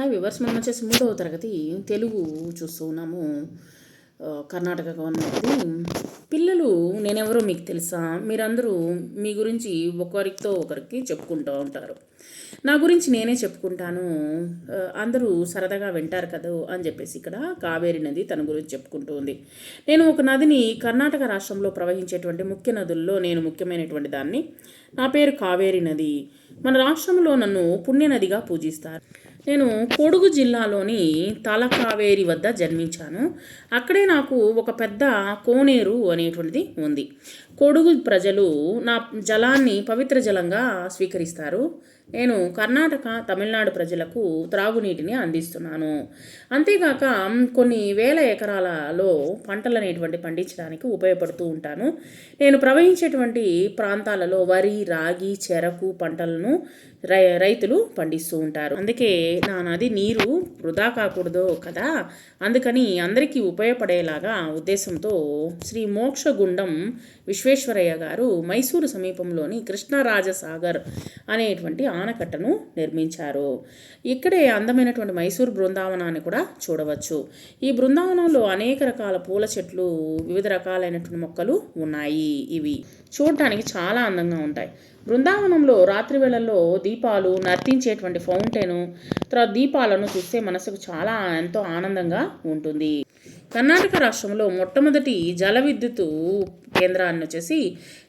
Hi viewers మనం వచ్చేసి మూడవ తరగతి తెలుగు చూస్తూ ఉన్నాము. కర్ణాటక గవర్నమెంట్ది పిల్లలు నేనెవరో మీకు తెలుసా? మీరందరూ మీ గురించి ఒకరితో ఒకరికి చెప్పుకుంటూ ఉంటారు. నా గురించి నేనే చెప్పుకుంటాను. అందరూ సరదాగా వింటారు కదా అని చెప్పేసి ఇక్కడ కావేరి నది తన గురించి చెప్పుకుంటూ ఉంది. నేను ఒక నదిని కర్ణాటక రాష్ట్రంలో ప్రవహించేటువంటి ముఖ్య నదుల్లో నేను ముఖ్యమైనటువంటి దాన్ని. నా పేరు కావేరి నది. మన రాష్ట్రంలో నన్ను పుణ్యనదిగా పూజిస్తారు. నేను కొడుగు జిల్లాలోని తలకావేరి వద్ద జన్మించాను. అక్కడే నాకు ఒక పెద్ద కోనేరు అనేటువంటిది ఉంది. కొడుగు ప్రజలు నా జలాన్ని పవిత్ర జలంగా స్వీకరిస్తారు. నేను కర్ణాటక తమిళనాడు ప్రజలకు త్రాగునీటిని అందిస్తున్నాను. అంతేగాక కొన్ని వేల ఎకరాలలో పంటలు అనేటువంటి పండించడానికి ఉపయోగపడుతూ ఉంటాను. నేను ప్రవహించేటువంటి ప్రాంతాలలో వరి రాగి చెరకు పంటలను రై రైతులు పండిస్తూ ఉంటారు. అందుకే నా నది నీరు వృధా కాకూడదు కదా? అందుకని అందరికీ ఉపయోగపడేలాగా ఉద్దేశంతో శ్రీ మోక్షగుండం విశ్వేశ్వరయ్య గారు మైసూరు సమీపంలోని కృష్ణరాజసాగర్ అనేటువంటి ఆనకట్టను నిర్మించారు. ఇక్కడే అందమైనటువంటి మైసూరు బృందావనాన్ని కూడా చూడవచ్చు. ఈ బృందావనంలో అనేక రకాల పూల చెట్లు వివిధ రకాలైనటువంటి మొక్కలు ఉన్నాయి. ఇవి చూడటానికి చాలా అందంగా ఉంటాయి. బృందావనంలో రాత్రి వేళల్లో దీపాలు నర్తించేటువంటి ఫౌంటైను తర్వాత దీపాలను చూస్తే మనసుకు చాలా ఎంతో ఆనందంగా ఉంటుంది. కర్ణాటక రాష్ట్రంలో మొట్టమొదటి జల విద్యుత్ కేంద్రాన్ని వచ్చేసి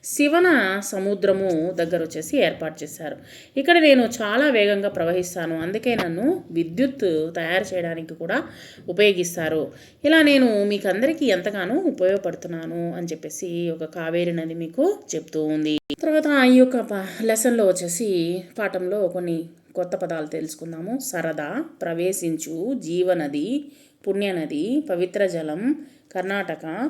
శివన సముద్రము దగ్గర వచ్చేసి ఏర్పాటు చేశారు. ఇక్కడ నేను చాలా వేగంగా ప్రవహిస్తాను. అందుకే నన్ను విద్యుత్ తయారు చేయడానికి కూడా ఉపయోగిస్తారు. ఇలా నేను మీకు అందరికీ ఎంతగానో ఉపయోగపడుతున్నాను అని చెప్పేసి ఒక కావేరి నది మీకు చెప్తూ ఉంది. తర్వాత ఈ యొక్క లెసన్లో వచ్చేసి పాఠంలో కొన్ని కొత్త పదాలు తెలుసుకుందాము. సరదా ప్రవేశించు జీవనది పుణ్యనది పవిత్ర జలం కర్ణాటక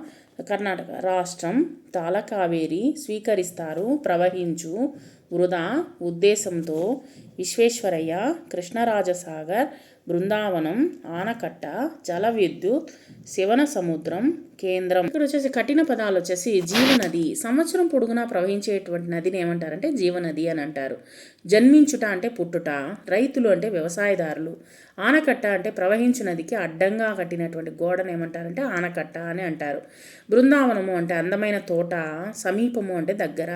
కర్ణాటక రాష్ట్రం తాళకావేరి స్వీకరిస్తారు ప్రవహించు వృధా ఉద్దేశంతో విశ్వేశ్వరయ్య కృష్ణరాజసాగర్ బృందావనం ఆనకట్ట జల విద్యుత్ శివన సముద్రం కేంద్రం. ఇక్కడ వచ్చేసి కఠిన పదాలు వచ్చేసి జీవనది. సంవత్సరం పొడుగునా ప్రవహించేటువంటి నదిని ఏమంటారంటే జీవనది అని అంటారు. జన్మించుట అంటే పుట్టుట రైతులు అంటే వ్యవసాయదారులు. ఆనకట్ట అంటే ప్రవహించు నదికి అడ్డంగా కట్టినటువంటి గోడను ఏమంటారంటే ఆనకట్ట అని అంటారు. బృందావనము అంటే అందమైన తోట సమీపము అంటే దగ్గర.